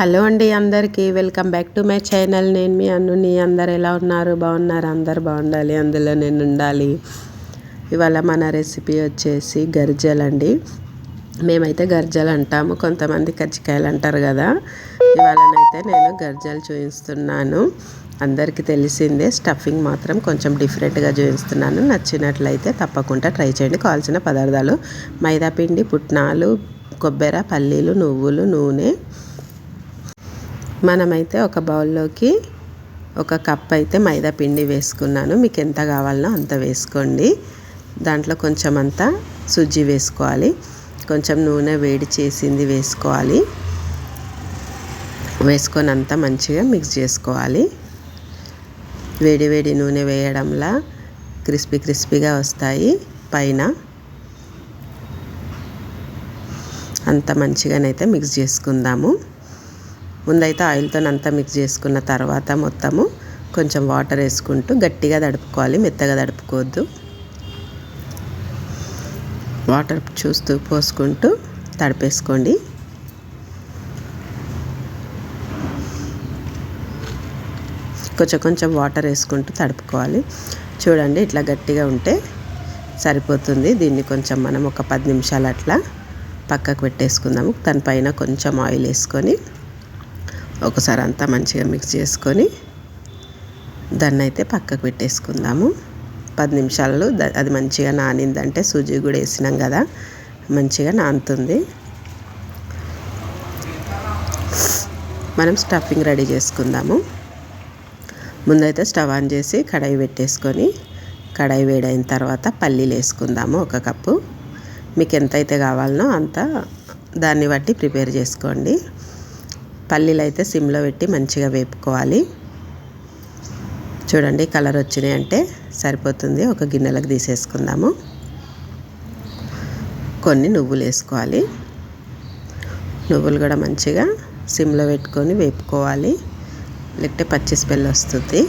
Hello అండి అందరికీ welcome back to my channel. నేను మీ అన్నుని. అందరు ఎలా ఉన్నారు? బాగున్నారు? అందరు బాగుండాలి. అందులో నేను ఉండాలి. ఇవాళ మన రెసిపీ వచ్చేసి గర్జలండి మేమైతే గర్జలు అంటాము. కొంతమంది కజ్జికాయలు అంటారు కదా. ఇవాళనైతే నేను గర్జలు చూపిస్తున్నాను అందరికీ తెలిసిందే స్టఫింగ్ మాత్రం కొంచెం డిఫరెంట్గా చూపిస్తున్నాను నచ్చినట్లయితే తప్పకుండా ట్రై చేయండి. కావాల్సిన పదార్థాలు మైదాపిండి పుట్నాలు కొబ్బరి పల్లీలు నువ్వులు నూనె మనమైతే ఒక బౌల్లోకి ఒక కప్ అయితే మైదా పిండి వేసుకున్నాను. మీకు ఎంత కావాలనో అంత వేసుకోండి. దాంట్లో కొంచెం అంతా సుజ్జి వేసుకోవాలి. కొంచెం నూనె వేడి చేసింది వేసుకోవాలి. వేసుకొని అంతా మంచిగా మిక్స్ చేసుకోవాలి. వేడి వేడి నూనె వేయడంలా క్రిస్పీ క్రిస్పీగా వస్తాయి పైన. అంత మంచిగానైతే మిక్స్ చేసుకుందాము. ముందైతే ఆయిల్తో అంతా మిక్స్ చేసుకున్న తర్వాత మొత్తము కొంచెం వాటర్ వేసుకుంటూ గట్టిగా తడుపుకోవాలి మెత్తగా తడుపుకోవద్దు. వాటర్ చూస్తూ పోసుకుంటూ తడిపేసుకోండి. కొంచెం కొంచెం వాటర్ వేసుకుంటూ తడుపుకోవాలి. చూడండి ఇట్లా గట్టిగా ఉంటే సరిపోతుంది. దీన్ని కొంచెం మనం ఒక పది నిమిషాలు అట్లా పక్కకు పెట్టేసుకుందాము. దానిపైన కొంచెం ఆయిల్ వేసుకొని ఒకసారి అంతా మంచిగా మిక్స్ చేసుకొని దాన్ని అయితే పక్కకు పెట్టేసుకుందాము. పది నిమిషాలు అది మంచిగా నానిందంటే సూజీ కూడా వేసినాం కదా మంచిగా నానుతుంది. మనం స్టఫింగ్ రెడీ చేసుకుందాము. ముందైతే స్టవ్ ఆన్ చేసి కడాయి పెట్టేసుకొని కడాయి వేడైన తర్వాత పల్లీలు వేసుకుందాము ఒక కప్పు. మీకు ఎంతైతే కావాలనో అంత దాన్ని బట్టి ప్రిపేర్ చేసుకోండి. పల్లీలు అయితే సిమ్లో పెట్టి మంచిగా వేపుకోవాలి. చూడండి కలర్ వచ్చినాయి అంటే సరిపోతుంది. ఒక గిన్నెలకు తీసేసుకుందాము. కొన్ని నువ్వులు వేసుకోవాలి. నువ్వులు కూడా మంచిగా సిమ్లో పెట్టుకొని వేపుకోవాలి. లేకపోతే పచ్చి స్మెల్ వస్తుంది.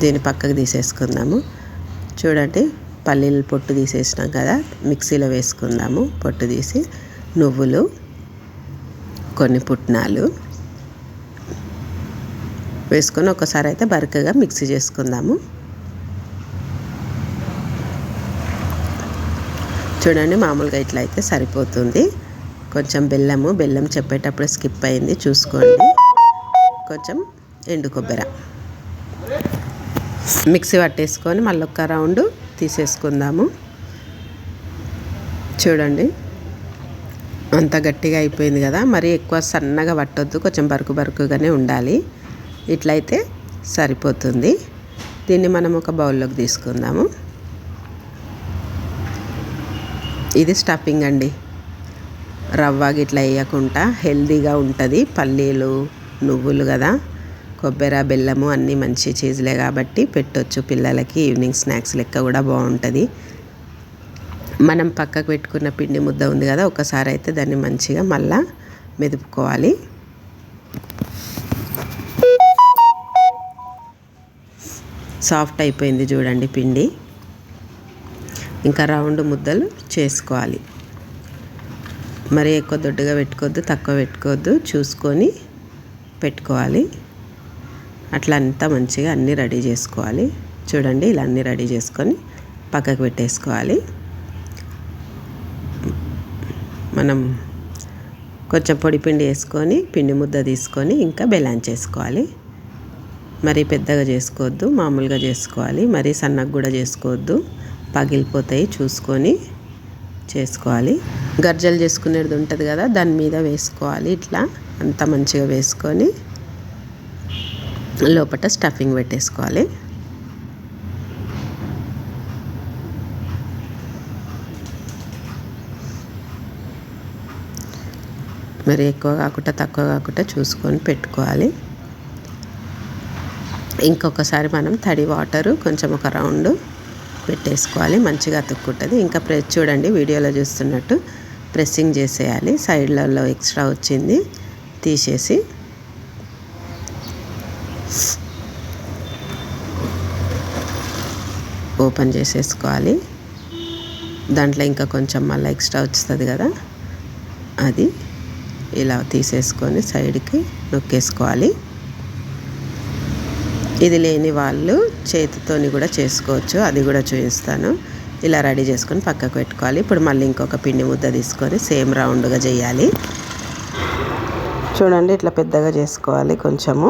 దీన్ని పక్కకు తీసేసుకుందాము. చూడండి పల్లీలు పొట్టు తీసేసినాం కదా మిక్సీలో వేసుకుందాము. పొట్టు తీసి నువ్వులు కొన్ని పుట్నాలు వేసుకొని ఒకసారి అయితే బరకగా మిక్సీ చేసుకుందాము. చూడండి మామూలుగా ఇట్లా అయితే సరిపోతుంది. కొంచెం బెల్లము బెల్లం చెప్పేటప్పుడు స్కిప్ అయింది చూసుకోండి. కొంచెం ఎండు కొబ్బరి. మిక్సీ పట్టేసుకొని మళ్ళీ ఒక్క రౌండ్ తీసేసుకుందాము. చూడండి. అంత గట్టిగా అయిపోయింది కదా. మరి ఎక్కువ సన్నగా పట్టొద్దు. కొంచెం బరుకు బరుకుగానే ఉండాలి. ఇట్లయితే సరిపోతుంది. దీన్ని మనం ఒక బౌల్లోకి తీసుకుందాము. ఇది స్టఫింగ్ అండి. రవ్వ గిట్లా వేయకుండా హెల్దీగా ఉంటుంది. పల్లీలు నువ్వులు కదా. కొబ్బరి బెల్లము అన్నీ మంచి చీజ్లే కాబట్టి పెట్టొచ్చు. పిల్లలకి ఈవినింగ్ స్నాక్స్ లెక్క కూడా బాగుంటుంది. మనం పక్కకు పెట్టుకున్న పిండి ముద్ద ఉంది కదా ఒకసారి అయితే దాన్ని మంచిగా మళ్ళా మెదుపుకోవాలి. సాఫ్ట్ అయిపోయింది చూడండి పిండి. ఇంకా రౌండ్ ముద్దలు చేసుకోవాలి. మరి ఎక్కువ దొడ్డుగా పెట్టుకోవద్దు తక్కువ పెట్టుకోవద్దు చూసుకొని పెట్టుకోవాలి. అట్లా అంతా మంచిగా అన్నీ రెడీ చేసుకోవాలి. చూడండి ఇలా అన్నీ రెడీ చేసుకొని పక్కకు పెట్టేసుకోవాలి. మనం కొంచెం పొడి పిండి వేసుకొని పిండి ముద్ద తీసుకొని ఇంకా బెలాన్ చేసుకోవాలి. మరీ పెద్దగా చేసుకోవద్దు మామూలుగా చేసుకోవాలి. మరీ సన్నగా కూడా చేసుకోవద్దు. పగిలిపోతాయి చూసుకొని చేసుకోవాలి. గర్జలు చేసుకునేది ఉంటుంది కదా దాని మీద వేసుకోవాలి ఇట్లా. అంత మంచిగా వేసుకొని లోపల స్టఫింగ్ పెట్టేసుకోవాలి. మరి ఎక్కువ కాకుండా తక్కువ కాకుండా చూసుకొని పెట్టుకోవాలి. ఇంకొకసారి మనం తడి వాటరు కొంచెం ఒక రౌండ్ పెట్టేసుకోవాలి. మంచిగా అతుక్కుంటుంది. ఇంకా ప్రెస్ చూడండి వీడియోలో చూస్తున్నట్టు ప్రెస్సింగ్ చేసేయాలి. సైడ్లలో ఎక్స్ట్రా వచ్చింది తీసేసి ఓపెన్ చేసేసుకోవాలి. దాంట్లో ఇంకా కొంచెం మళ్ళీ ఎక్స్ట్రా వస్తుంది కదా. అది ఇలా తీసేసుకొని సైడ్కి నొక్కేసుకోవాలి. ఇది లేని వాళ్ళు చేతితోని కూడా చేసుకోవచ్చు. అది కూడా చూపిస్తాను. ఇలా రెడీ చేసుకొని పక్కకు పెట్టుకోవాలి. ఇప్పుడు మళ్ళీ ఇంకొక పిండి ముద్ద తీసుకొని సేమ్ రౌండ్గా చేయాలి. చూడండి ఇట్లా పెద్దగా చేసుకోవాలి కొంచెము.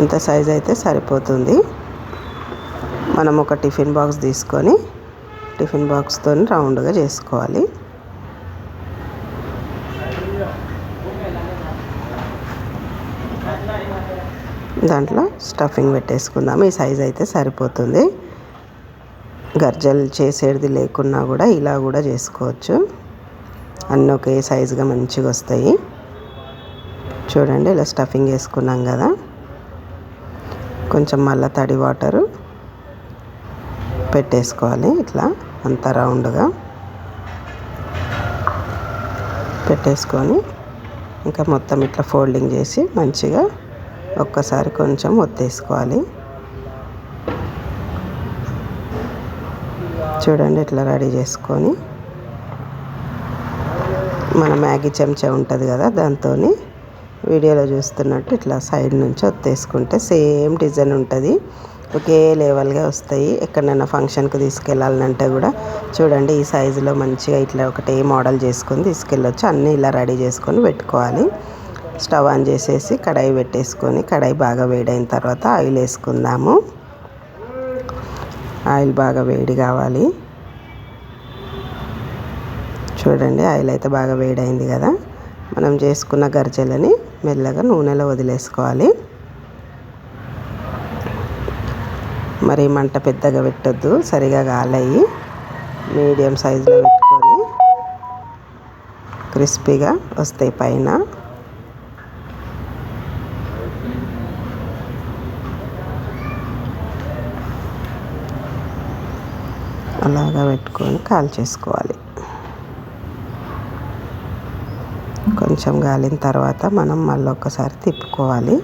ఇంత సైజ్ అయితే సరిపోతుంది. మనం ఒక టిఫిన్ బాక్స్ తీసుకొని టిఫిన్ బాక్స్తో రౌండ్గా చేసుకోవాలి. దాంట్లో స్టఫింగ్ పెట్టేసుకుందాము. ఈ సైజ్ అయితే సరిపోతుంది. గర్జలు చేసేది లేకున్నా కూడా ఇలా కూడా చేసుకోవచ్చు. అన్నీ ఒకే సైజుగా మంచిగా వస్తాయి. చూడండి ఇలా స్టఫింగ్ వేసుకున్నాం కదా. కొంచెం మళ్ళీ తడి వాటరు పెట్టేసుకోవాలి ఇట్లా అంత రౌండ్గా. పెట్టేసుకొని ఇంకా మొత్తం ఇట్లా ఫోల్డింగ్ చేసి మంచిగా ఒక్కసారి కొంచెం ఒత్తేసుకోవాలి. చూడండి ఇట్లా రెడీ చేసుకొని. మన మ్యాగీ చెంచా ఉంటుంది కదా దాంతో వీడియోలో చూస్తున్నట్టు ఇట్లా సైడ్ నుంచి ఒత్తేసుకుంటే సేమ్ డిజైన్ ఉంటుంది. ఒకే లెవెల్గా వస్తాయి. ఎక్కడైనా ఫంక్షన్కి తీసుకెళ్ళాలంటే కూడా చూడండి ఈ సైజులో మంచిగా ఇట్లా ఒకటే మోడల్ చేసుకొని తీసుకెళ్ళొచ్చు. అన్నీ ఇలా రెడీ చేసుకొని పెట్టుకోవాలి. స్టవ్ ఆన్ చేసేసి కడాయి పెట్టేసుకొని కడాయి బాగా వేడైన తర్వాత ఆయిల్ వేసుకుందాము. ఆయిల్ బాగా వేడి కావాలి. చూడండి ఆయిల్ అయితే బాగా వేడైంది కదా. మనం చేసుకున్న గరిచెలని మెల్లగా నూనెలో వదిలేసుకోవాలి. మరి మంట పెద్దగా పెట్టద్దు సరిగా కాలయ్యి మీడియం సైజులో పెట్టుకొని క్రిస్పీగా వస్తాయి పైన. అలాగా పెట్టుకొని కాల్ చేసుకోవాలి కొంచెం గాలిన తర్వాత మనం మళ్ళీ ఒక్కసారి తిప్పుకోవాలి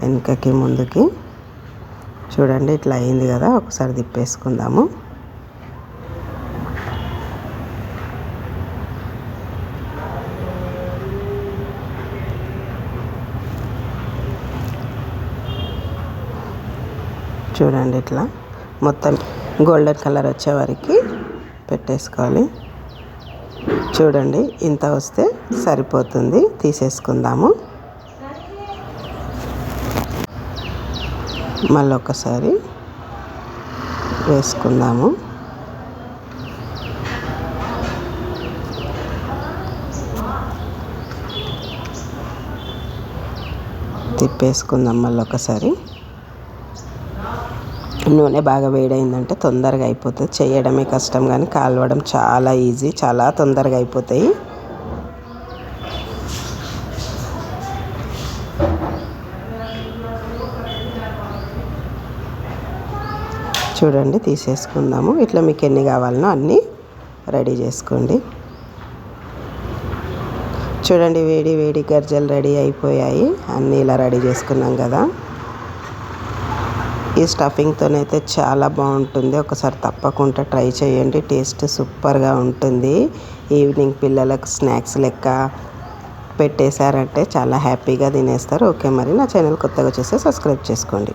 వెనుకకి ముందుకి. చూడండి ఇట్లా అయింది కదా ఒకసారి తిప్పేసుకుందాము. చూడండి ఇట్లా మొత్తం గోల్డెన్ కలర్ వచ్చే వరకు పెట్టేసుకోవాలి. చూడండి ఇంత వస్తే సరిపోతుంది. తీసేసుకుందాము. మళ్ళీ ఒకసారి వేసుకుందాము. తిప్పేసుకుందాం మళ్ళీ ఒకసారి నూనె బాగా వేడైందంటే తొందరగా అయిపోతుంది. చేయడమే కష్టం కానీ కాలవడం చాలా ఈజీ చాలా తొందరగా అయిపోతాయి. చూడండి తీసేసుకుందాము. ఇట్లా మీకు ఎన్ని కావాలనో అన్నీ రెడీ చేసుకోండి. చూడండి వేడి వేడి గర్జలు రెడీ అయిపోయాయి. అన్నీ ఇలా రెడీ చేసుకున్నాం కదా. ఈ స్టఫింగ్తోనైతే చాలా బాగుంటుంది. ఒకసారి తప్పకుండా ట్రై చేయండి. టేస్ట్ సూపర్గా ఉంటుంది. ఈవినింగ్ పిల్లలకు స్నాక్స్ లెక్క పెట్టేశారంటే చాలా హ్యాపీగా తినేస్తారు. ఓకే మరి నా ఛానల్ కొత్తగా చూస్తే సబ్స్క్రైబ్ చేసుకోండి.